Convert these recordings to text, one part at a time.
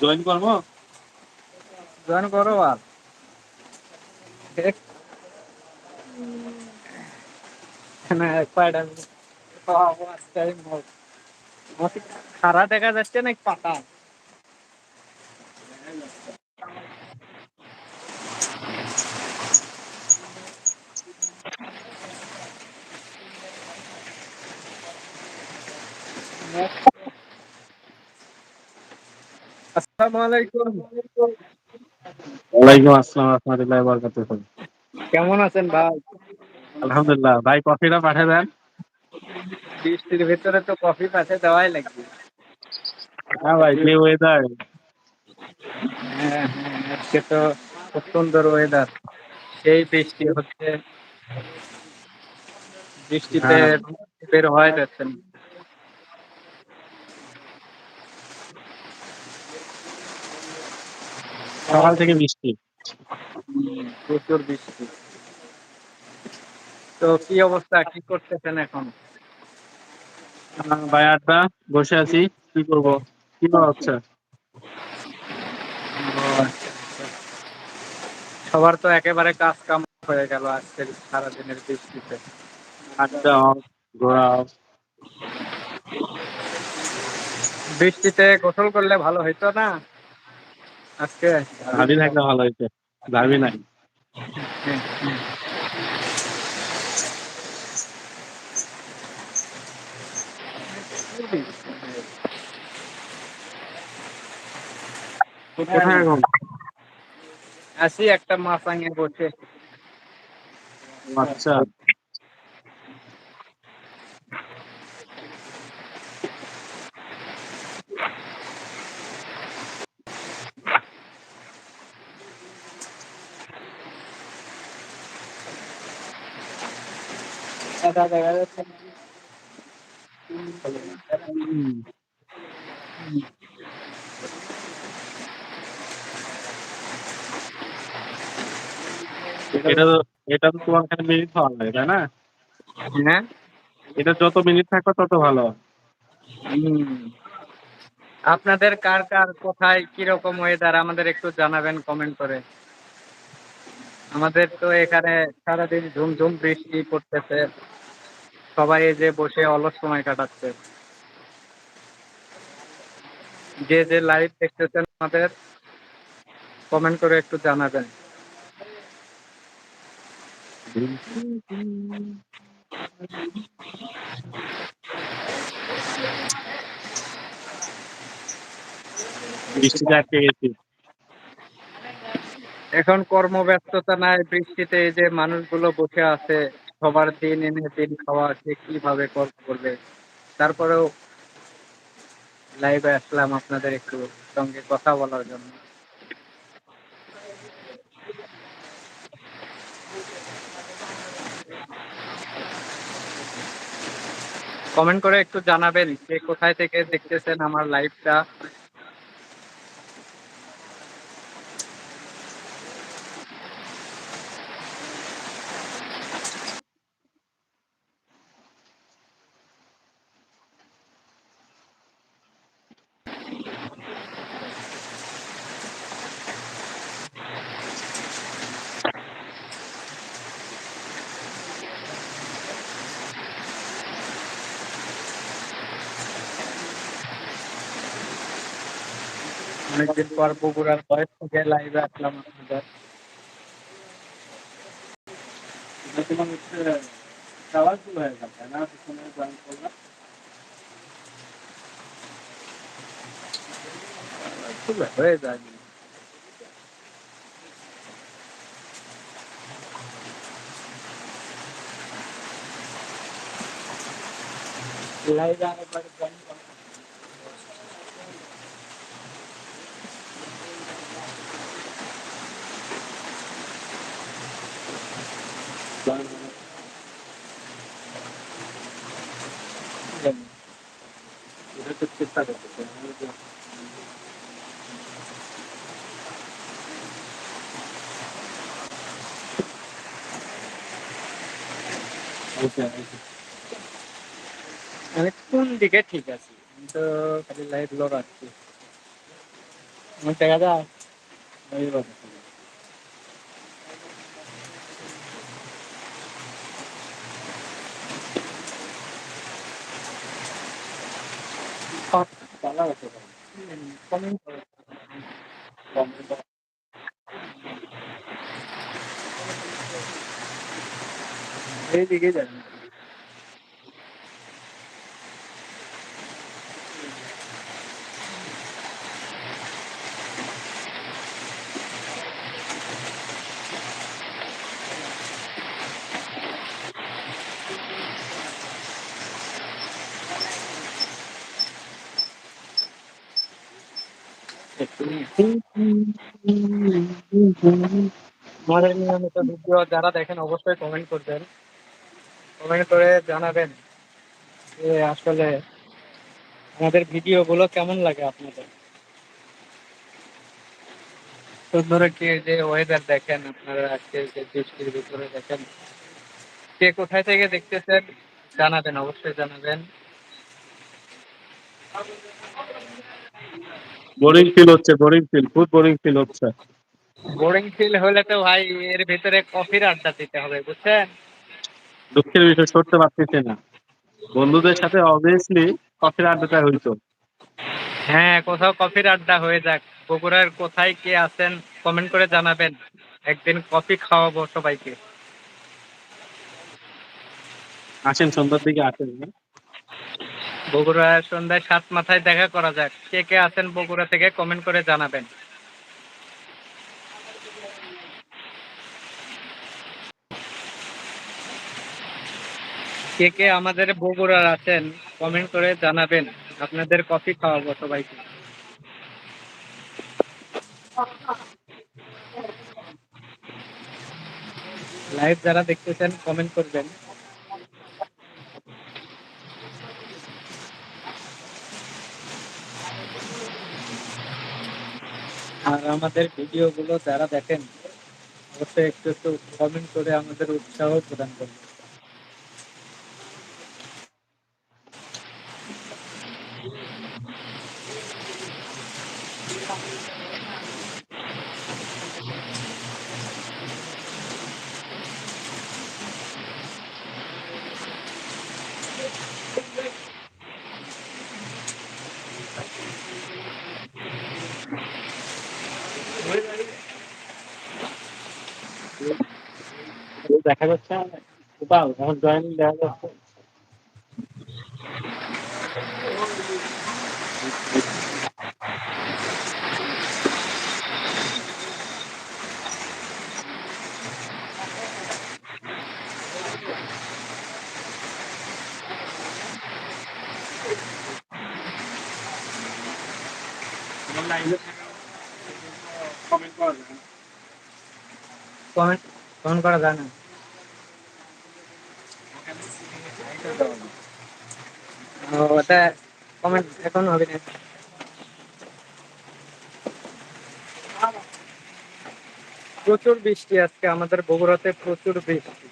Join করব? Join করো আর। না খারা দেখা যাচ্ছে না পাতা আসসালামু আলাইকুম। ওয়ালাইকুম আসসালাম রহমতুল্লাহ বরকাতুহ। কেমন আছেন ভাই? আলহামদুলিল্লাহ। ভাই কফিটা পাঠিয়ে দেন। বৃষ্টির ভিতরে তো কফি পাশে দেওয়াই লাগবে। হ্যাঁ ভাই যে ওয়েদার হ্যাঁ হ্যাঁ আজকে তো খুব সুন্দর ওয়েদার সেই বৃষ্টি হচ্ছে। বৃষ্টিতে হ্যাঁ। বের হওয়া যাচ্ছে না। সকাল থেকে বৃষ্টি। প্রচুর বৃষ্টি। তো কি অবস্থা? কি করতেছেন এখন? ভাই আড্ডা বসে আছি। কি করব? কি হচ্ছে? সবার তো একেবারে কাজ কাম হয়ে গেল আজকের সারাদিনের বৃষ্টিতে। আড্ডা ঘোরা বৃষ্টিতে গোসল করলে ভালো হইতো না? আজকে? ভাবি থাকলে ভালো হয়েছে ভাবি নাই। আসি একটা মাছাঙে বসে। আচ্ছা। এটা তো এটা তো তোমার খালি মিনিট হওয়া লাগে তাই না? হ্যাঁ? এটা যত মিনিট থাকবে তত ভালো। আপনাদের কার কার কোথায় কীরকম ওয়েদার আমাদের একটু জানাবেন কমেন্ট করে। আমাদের তো এখানে সারাদিন ঝুমঝুম বৃষ্টি পড়তেছে। সবাই এই যে বসে অলস সময় কাটাচ্ছে। যে যে লাইভ দেখতেছেন আমাদের কমেন্ট করে একটু জানাবেন। এখন কর্মব্যস্ততা নাই, বৃষ্টিতে যে মানুষগুলো বসে আছে। সবার দিন এনে দিন খাওয়া, সে কীভাবে কর্ম করবে? তারপরেও লাইভে আসলাম আপনাদের একটু সঙ্গে কথা বলার জন্য। কমেন্ট করে একটু জানাবেন যে কোথায় থেকে দেখতেছেন আমার লাইভটা অনেকদিন পর বগুড়ার বয়স থেকে লাইভে আসলাম আপনাদের তোমার হচ্ছে খাওয়ার শুরু হয়ে গেল তাই না পিছনে জয়েন করলাম খুব হয়ে যায় লাইভে আরেকবার জয়েন করুন। আমি কোন দিকে ঠিক আছি? আমি তো খালি লাইভ লগ আসছি আমার দেখা যায় এই কথা পালা আছে কমেন্ট করে কমেন্ট এইদিকে যান ভিডিও যারা দেখেন অবশ্যই কমেন্ট করবেন। কমেন্ট করে জানাবেন যে আসলে আমাদের ভিডিওগুলো কেমন লাগে আপনাদের? সুন্দর কি যে ওয়েদার দেখেন, আপনারা আজকে যে বৃষ্টির ভিতরে দেখেন, কে কোথায় থেকে দেখতেছেন জানাবেন, অবশ্যই জানাবেন। বোরিং ফিল হচ্ছে বোরিং ফিল খুব বোরিং ফিল হচ্ছে। বোরিং ফিল হলে তো ভাই এর ভিতরে কফির আড্ডা দিতে হবে বুঝছেন? দুঃখের বিষয় সরতে পারতেছে না। বন্ধুদের সাথে অবভিয়াসলি কফির আড্ডাটা হইতো। হ্যাঁ কোথাও কফির আড্ডা হয়ে যাক। বগুড়ার কোথায় কে আছেন কমেন্ট করে জানাবেন। একদিন কফি খাওয়াবো সবাইকে। আসেন সন্ধ্যার দিকে আসেন হ্যাঁ? বগুড়া সন্ধ্যায় সাত মাথায় দেখা করা যাক। কে কে আছেন বগুড়া থেকে কমেন্ট করে জানাবেন। কে কে আমাদের বগুড়ার আছেন কমেন্ট করে জানাবেন। আপনাদের কফি খাওয়াবো সবাইকে। লাইভ যারা দেখতেছেন, কমেন্ট করবেন। আর আমাদের ভিডিও গুলো যারা দেখেন, অবশ্যই একটু একটু কমেন্ট করে আমাদের উৎসাহ প্রদান করবেন। দেখা যাচ্ছে কোথাও এখন জয়েনিং দেখা যাচ্ছে কমেন্ট কমেন্ট করা যায় না। ওটা কমেন্ট এখন হবে না। প্রচুর বৃষ্টি আজকে আমাদের বগুড়াতে প্রচুর বৃষ্টি।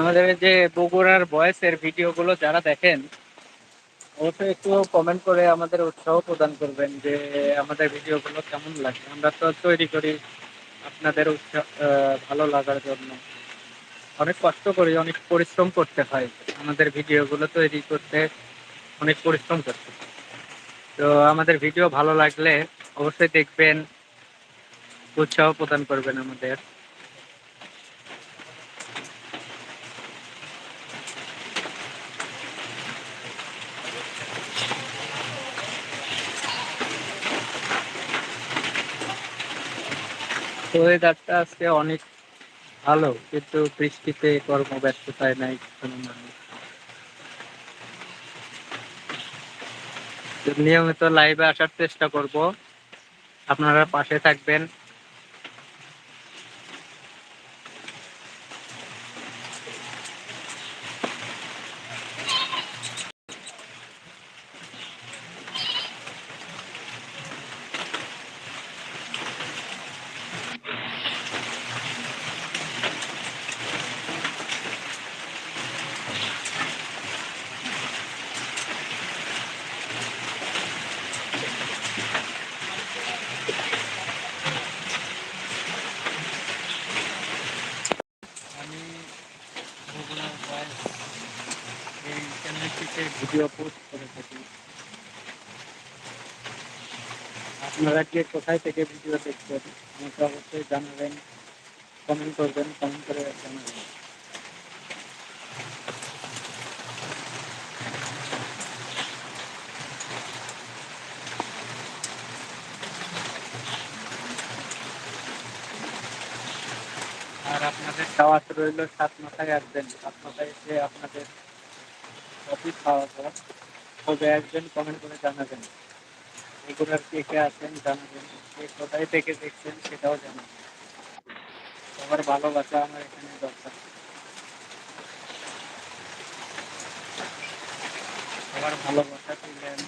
আমাদের যে বগুড়ার বয়সের ভিডিওগুলো যারা দেখেন, অবশ্যই একটু কমেন্ট করে আমাদের উৎসাহ প্রদান করবেন যে আমাদের ভিডিওগুলো কেমন লাগে। আমরা তো তৈরি করি আপনাদের উৎসাহ ভালো লাগার জন্য। অনেক কষ্ট করি, অনেক পরিশ্রম করতে হয় আমাদের ভিডিওগুলো তৈরি করতে, অনেক পরিশ্রম করতে। তো আমাদের ভিডিও ভালো লাগলে অবশ্যই দেখবেন, উৎসাহ প্রদান করবেন আমাদের। ওয়েদারটা আজকে অনেক ভালো, কিন্তু বৃষ্টিতে কর্মব্যস্ততায় নাই কোনো মানুষ। নিয়মিত লাইভে আসার চেষ্টা করব। আপনারা পাশে থাকবেন আমি বগুড়ার ভয়েস এই চ্যানেলটিতে ভিডিও পোস্ট করে থাকি। আপনারা কে কোথায় থেকে ভিডিও দেখছেন, আমাকে অবশ্যই জানাবেন কমেন্ট করবেন কমেন্ট করে জানাবেন। আর আপনাদের দাওয়াত রইল সাত মাথায় আসবেন। সাত মাথায় এসে আপনাদের অফিস খাওয়া পর তবে একজন কমেন্ট করে জানাবেন। রেগুলার কে কে আছেন জানাবেন। কে কোথায় থেকে দেখছেন সেটাও জানাবেন। সবার ভালোবাসা আমার এখানে দরকার। সবার ভালোবাসা পেলে আমি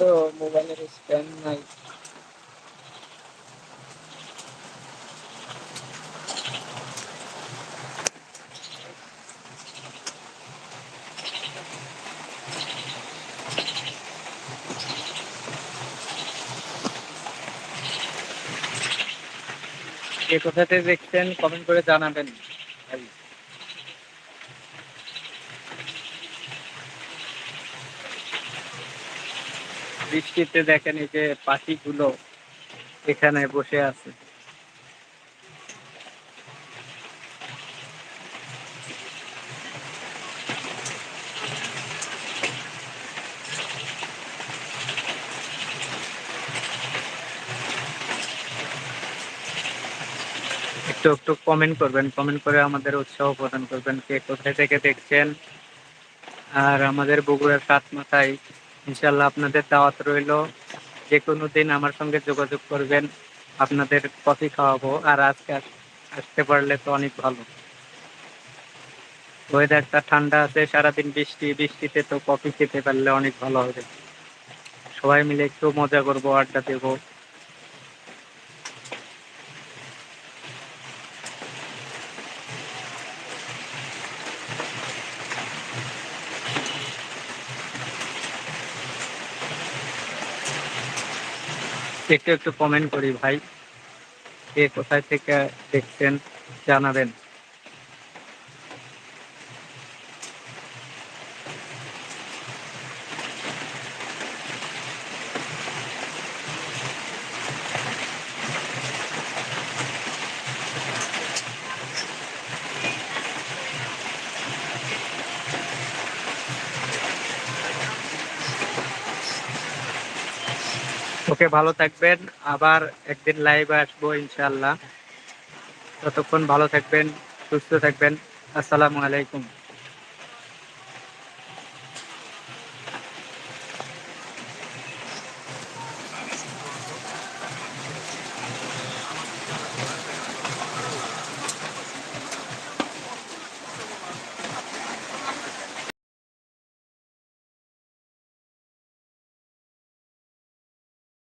তো মোবাইলের স্ট্যান্ড নাই। কে কোথাতে দেখছেন কমেন্ট করে জানাবেন। বৃষ্টিতে দেখেন এই যে পাখিগুলো এখানে বসে আছে। একটু একটু কমেন্ট করবেন কমেন্ট করে আমাদের উৎসাহ প্রদান করবেন কে কোথায় থেকে দেখছেন। আর আমাদের বগুড়ার সাত মাথায় ইনশাল্লাহ আপনাদের দাওয়াত রইল। যে কোনো দিন আমার সঙ্গে যোগাযোগ করবেন, আপনাদের কফি খাওয়াবো, আর আজকে আসতে পারলে তো অনেক ভালো। ওয়েদারটা ঠান্ডা আছে, সারাদিন বৃষ্টি, বৃষ্টিতে তো কফি খেতে পারলে অনেক ভালো হবে। সবাই মিলে একটু মজা করব, আড্ডা দেবো। একটু একটু কমেন্ট করি ভাই কে কোথায় থেকে দেখছেন জানাবেন। ওকে ভালো থাকবেন। আবার একদিন লাইভ আসব ইনশাল্লাহ ততক্ষণ ভালো থাকবেন, সুস্থ থাকবেন। আসসালামু আলাইকুম।